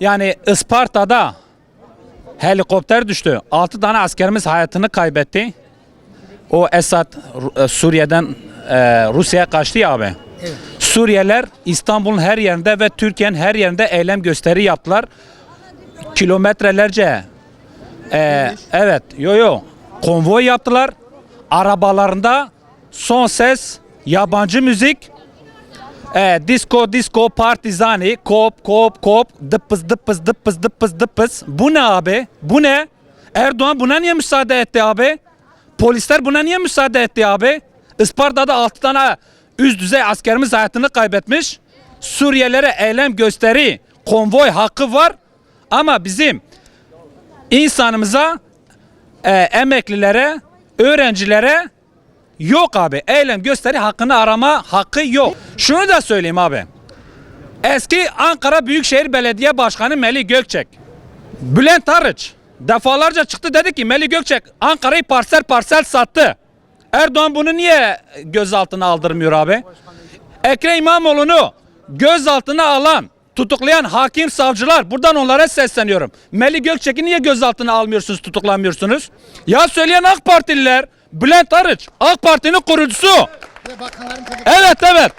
Yani Isparta'da helikopter düştü. 6 tane askerimiz hayatını kaybetti. O Esad e, Suriye'den e, Rusya'ya kaçtı ya abi. Suriyeliler İstanbul'un her yerinde ve Türkiye'nin her yerinde eylem gösteri yaptılar. Kilometrelerce e, evet yo yo konvoy yaptılar. Arabalarında son ses yabancı müzik e, disco disco partizani kop kop kop dıpız dıpız dıpız dıpız dıpız bu ne abi? Bu ne? Erdoğan buna niye müsaade etti abi? Polisler buna niye müsaade etti abi? Isparta'da 6 tane üst düzey askerimiz hayatını kaybetmiş. Suriyelilere eylem gösteri konvoy hakkı var. Ama bizim insanımıza e, emeklilere öğrencilere Yok abi. Eylem gösteri hakkını arama hakkı yok. Şunu da söyleyeyim abi. Eski Ankara Büyükşehir Belediye Başkanı Melih Gökçek. Bülent Arıç defalarca çıktı dedi ki Melih Gökçek Ankara'yı parsel parsel sattı. Erdoğan bunu niye gözaltına aldırmıyor abi? Ekrem İmamoğlu'nu gözaltına alan, tutuklayan hakim savcılar buradan onlara sesleniyorum. Melih Gökçek'i niye gözaltına almıyorsunuz, tutuklamıyorsunuz? Ya söyleyen AK Partililer, Bülent Arıç, AK Parti'nin kurucusu. Evet evet.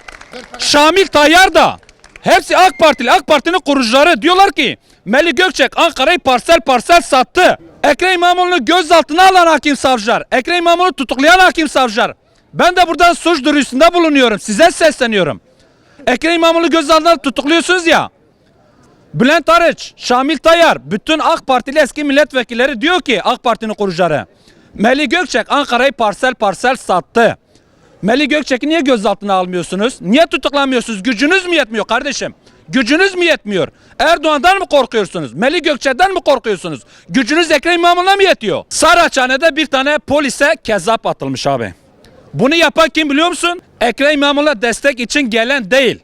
Şamil Tayyar da hepsi AK Partili, AK Parti'nin kurucuları diyorlar ki Melih Gökçek Ankara'yı parsel parsel sattı. Ekrem İmamoğlu'nu gözaltına alan hakim savcılar, Ekrem İmamoğlu'nu tutuklayan hakim savcılar. Ben de buradan suç duyurusunda bulunuyorum. Size sesleniyorum. Ekrem İmamoğlu gözaltına tutukluyorsunuz ya. Bülent Arıç, Şamil Tayyar, bütün AK Partili eski milletvekilleri diyor ki AK Parti'nin kurucuları. Melih Gökçek Ankara'yı parsel parsel sattı. Melih Gökçek'i niye gözaltına almıyorsunuz? Niye tutuklamıyorsunuz? Gücünüz mü yetmiyor kardeşim? Gücünüz mü yetmiyor? Erdoğan'dan mı korkuyorsunuz? Melih Gökçek'ten mi korkuyorsunuz? Gücünüz Ekrem İmamoğlu'na mı yetiyor? Saraçhane'de bir tane polise kezzap atılmış abi. Bunu yapan kim biliyor musun? Ekrem İmamoğlu'na destek için gelen değil.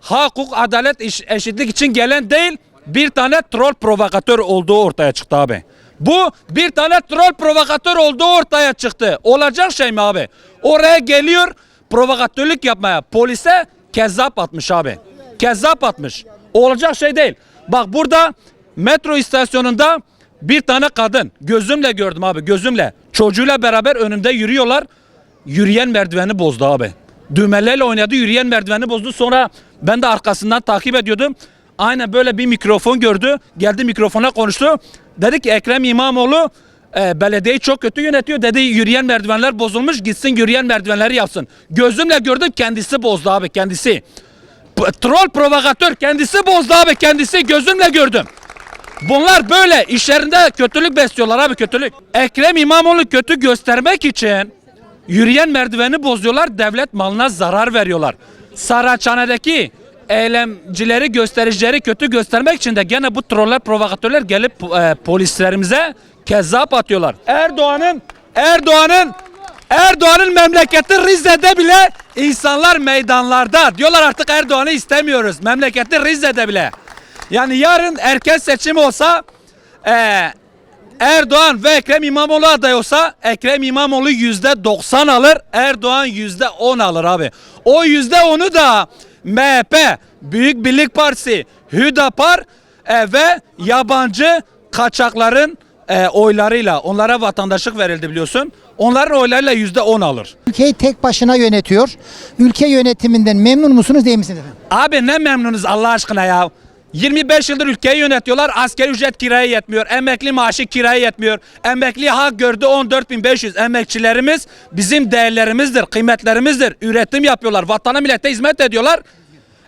Hak, hukuk, adalet, eş- eşitlik için gelen değil. Bir tane troll provokatör olduğu ortaya çıktı abi. Bu bir tane troll provokatör olduğu ortaya çıktı. Olacak şey mi abi? Oraya geliyor provokatörlük yapmaya. Polise kezzap atmış abi. Kezzap atmış. Olacak şey değil. Bak burada metro istasyonunda bir tane kadın gözümle gördüm abi gözümle. Çocuğuyla beraber önümde yürüyorlar. Yürüyen merdiveni bozdu abi. Düğmelerle oynadı yürüyen merdiveni bozdu. Sonra ben de arkasından takip ediyordum. Aynen böyle bir mikrofon gördü. Geldi mikrofona konuştu. Dedi ki Ekrem İmamoğlu e, belediyeyi çok kötü yönetiyor. Dedi yürüyen merdivenler bozulmuş gitsin yürüyen merdivenleri yapsın. Gözümle gördüm kendisi bozdu abi kendisi. P- Troll provokatör kendisi bozdu abi kendisi gözümle gördüm. Bunlar böyle işlerinde kötülük besliyorlar abi kötülük. Ekrem İmamoğlu kötü göstermek için yürüyen merdiveni bozuyorlar, devlet malına zarar veriyorlar. Saraçhane'deki eylemcileri, göstericileri kötü göstermek için de gene bu troller, provokatörler gelip e, polislerimize kezzap atıyorlar. Erdoğan'ın Erdoğan'ın Erdoğan'ın memleketi Rize'de bile insanlar meydanlarda. Diyorlar artık Erdoğan'ı istemiyoruz. Memleketi Rize'de bile. Yani yarın erken seçim olsa eee Erdoğan ve Ekrem İmamoğlu aday olsa Ekrem İmamoğlu yüzde 90 alır, Erdoğan yüzde 10 alır abi. O yüzde 10'u da MHP, Büyük Birlik Partisi, Hüdapar e, ve yabancı kaçakların e, oylarıyla onlara vatandaşlık verildi biliyorsun. Onların oylarıyla yüzde 10 alır. Ülkeyi tek başına yönetiyor. Ülke yönetiminden memnun musunuz değil misiniz efendim? Abi ne memnunuz Allah aşkına ya. 25 yıldır ülkeyi yönetiyorlar. Asgari ücret kiraya yetmiyor. Emekli maaşı kiraya yetmiyor. Emekli hak gördü 14.500. Emekçilerimiz bizim değerlerimizdir, kıymetlerimizdir. Üretim yapıyorlar. Vatana millete hizmet ediyorlar.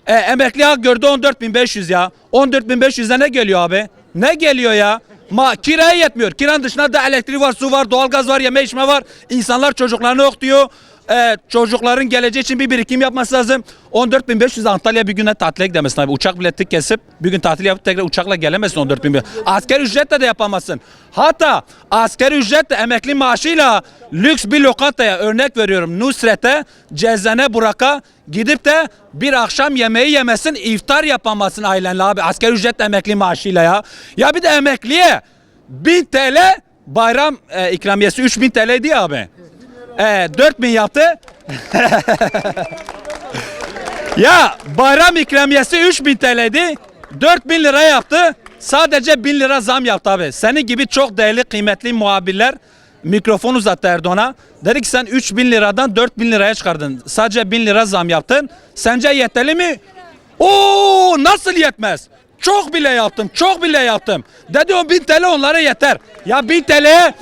E, emekli hak gördü 14.500 ya. 14.500'e ne geliyor abi? Ne geliyor ya? Ma kiraya yetmiyor. Kiranın dışında da elektrik var, su var, doğalgaz var, yeme içme var. İnsanlar çocuklarını okutuyor. Ee, çocukların geleceği için bir birikim yapması lazım. 14.500 Antalya bir güne tatile gidemezsin abi. Uçak bileti kesip bir gün tatil yapıp tekrar uçakla gelemezsin 14.500. Asgari ücretle de yapamazsın. Hatta asgari ücretle emekli maaşıyla lüks bir lokantaya örnek veriyorum. Nusret'e, Cezene Burak'a gidip de bir akşam yemeği yemesin, iftar yapamazsın ailenle abi. Asgari ücretle emekli maaşıyla ya. Ya bir de emekliye 1000 TL bayram e, ikramiyesi 3000 TL diye abi. E, 4000 yaptı. ya bayram ikramiyesi 3000 TL'di. 4000 lira yaptı. Sadece 1000 lira zam yaptı abi. Senin gibi çok değerli kıymetli muhabirler mikrofon uzattı Erdoğan'a. Dedi ki sen 3000 liradan 4000 liraya çıkardın. Sadece 1000 lira zam yaptın. Sence yeterli mi? Oo nasıl yetmez? Çok bile yaptım, çok bile yaptım. Dedi o 1000 TL onlara yeter. Ya 1000 TL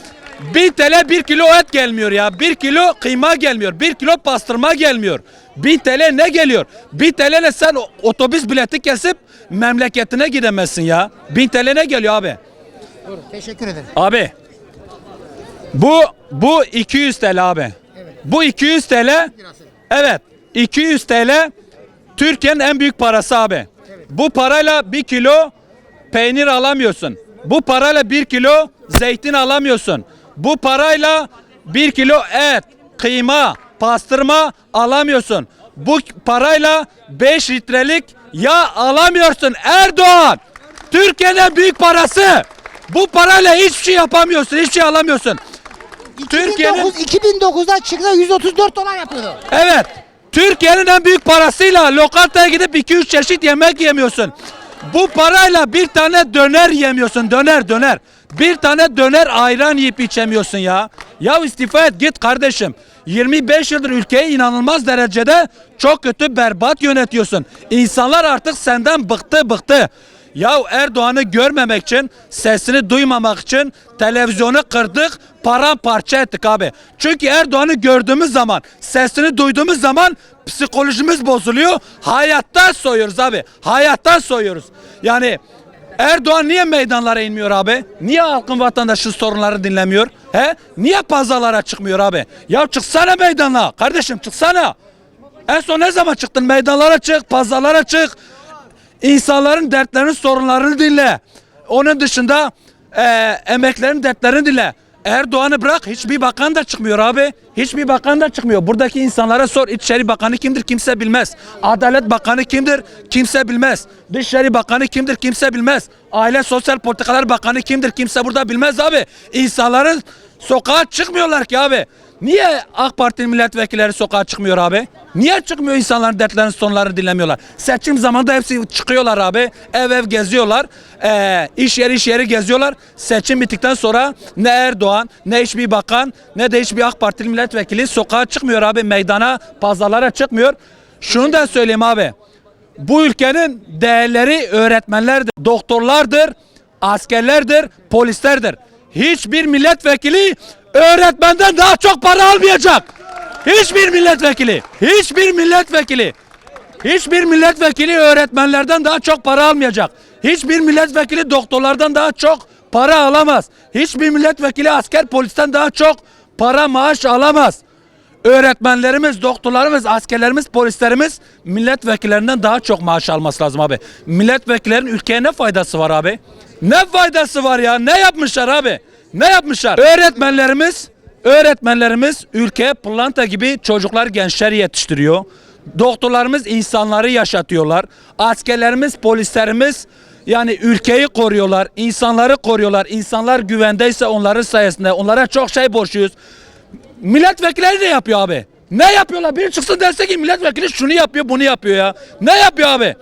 1000 TL 1 kilo et gelmiyor ya. 1 kilo kıyma gelmiyor. 1 kilo pastırma gelmiyor. 1000 TL ne geliyor? 1000 TL ile sen otobüs bileti kesip memleketine gidemezsin ya. 1000 TL ne geliyor abi? Teşekkür ederim. Abi bu bu 200 TL abi. Bu 200 TL evet 200 TL Türkiye'nin en büyük parası abi. Bu parayla bir kilo peynir alamıyorsun. Bu parayla bir kilo zeytin alamıyorsun. Bu parayla bir kilo et, kıyma, pastırma alamıyorsun. Bu parayla 5 litrelik yağ alamıyorsun. Erdoğan Türkiye'nin en büyük parası. Bu parayla hiçbir şey yapamıyorsun, hiçbir şey alamıyorsun. Türkiye'nin 2009, 2009'da çıktı 134 dolar yapıyordu. Evet. Türkiye'nin en büyük parasıyla lokantaya gidip 2-3 çeşit yemek yemiyorsun. Bu parayla bir tane döner yemiyorsun. Döner döner. Bir tane döner ayran yiyip içemiyorsun ya. Ya istifa et git kardeşim. 25 yıldır ülkeyi inanılmaz derecede çok kötü berbat yönetiyorsun. İnsanlar artık senden bıktı bıktı. Ya Erdoğan'ı görmemek için, sesini duymamak için televizyonu kırdık, paramparça ettik abi. Çünkü Erdoğan'ı gördüğümüz zaman, sesini duyduğumuz zaman psikolojimiz bozuluyor. Hayattan soyuyoruz abi. Hayattan soyuyoruz. Yani Erdoğan niye meydanlara inmiyor abi? Niye halkın vatandaşın sorunları dinlemiyor? He? Niye pazarlara çıkmıyor abi? Ya çıksana meydana. Kardeşim çıksana. En son ne zaman çıktın? Meydanlara çık, pazarlara çık. İnsanların dertlerini, sorunlarını dinle. Onun dışında eee emeklerin dertlerini dinle. Erdoğan'ı bırak hiçbir bakan da çıkmıyor abi. Hiçbir bakan da çıkmıyor. Buradaki insanlara sor. İçişleri Bakanı kimdir? Kimse bilmez. Adalet Bakanı kimdir? Kimse bilmez. Dışişleri Bakanı kimdir? Kimse bilmez. Aile Sosyal Politikalar Bakanı kimdir? Kimse burada bilmez abi. İnsanların sokağa çıkmıyorlar ki abi. Niye AK Parti milletvekilleri sokağa çıkmıyor abi? Niye çıkmıyor insanların dertlerini sonlarını dinlemiyorlar? Seçim zamanında hepsi çıkıyorlar abi. Ev ev geziyorlar. Ee, iş yeri iş yeri geziyorlar. Seçim bittikten sonra ne Erdoğan ne hiçbir bakan ne de hiçbir AK Partili milletvekili sokağa çıkmıyor abi. Meydana pazarlara çıkmıyor. Şunu da söyleyeyim abi. Bu ülkenin değerleri öğretmenlerdir, doktorlardır, askerlerdir, polislerdir. Hiçbir milletvekili öğretmenden daha çok para almayacak. Hiçbir milletvekili, hiçbir milletvekili, hiçbir milletvekili öğretmenlerden daha çok para almayacak. Hiçbir milletvekili doktorlardan daha çok para alamaz. Hiçbir milletvekili asker polisten daha çok para maaş alamaz. Öğretmenlerimiz, doktorlarımız, askerlerimiz, polislerimiz milletvekillerinden daha çok maaş alması lazım abi. Milletvekillerin ülkeye ne faydası var abi? Ne faydası var ya? Ne yapmışlar abi? Ne yapmışlar? Öğretmenlerimiz, öğretmenlerimiz ülkeye pırlanta gibi çocuklar, gençler yetiştiriyor. Doktorlarımız insanları yaşatıyorlar. Askerlerimiz, polislerimiz yani ülkeyi koruyorlar, insanları koruyorlar. İnsanlar güvendeyse onların sayesinde onlara çok şey borçluyuz. Milletvekilleri de yapıyor abi. Ne yapıyorlar? Bir çıksın derse ki milletvekili şunu yapıyor bunu yapıyor ya. Ne yapıyor abi?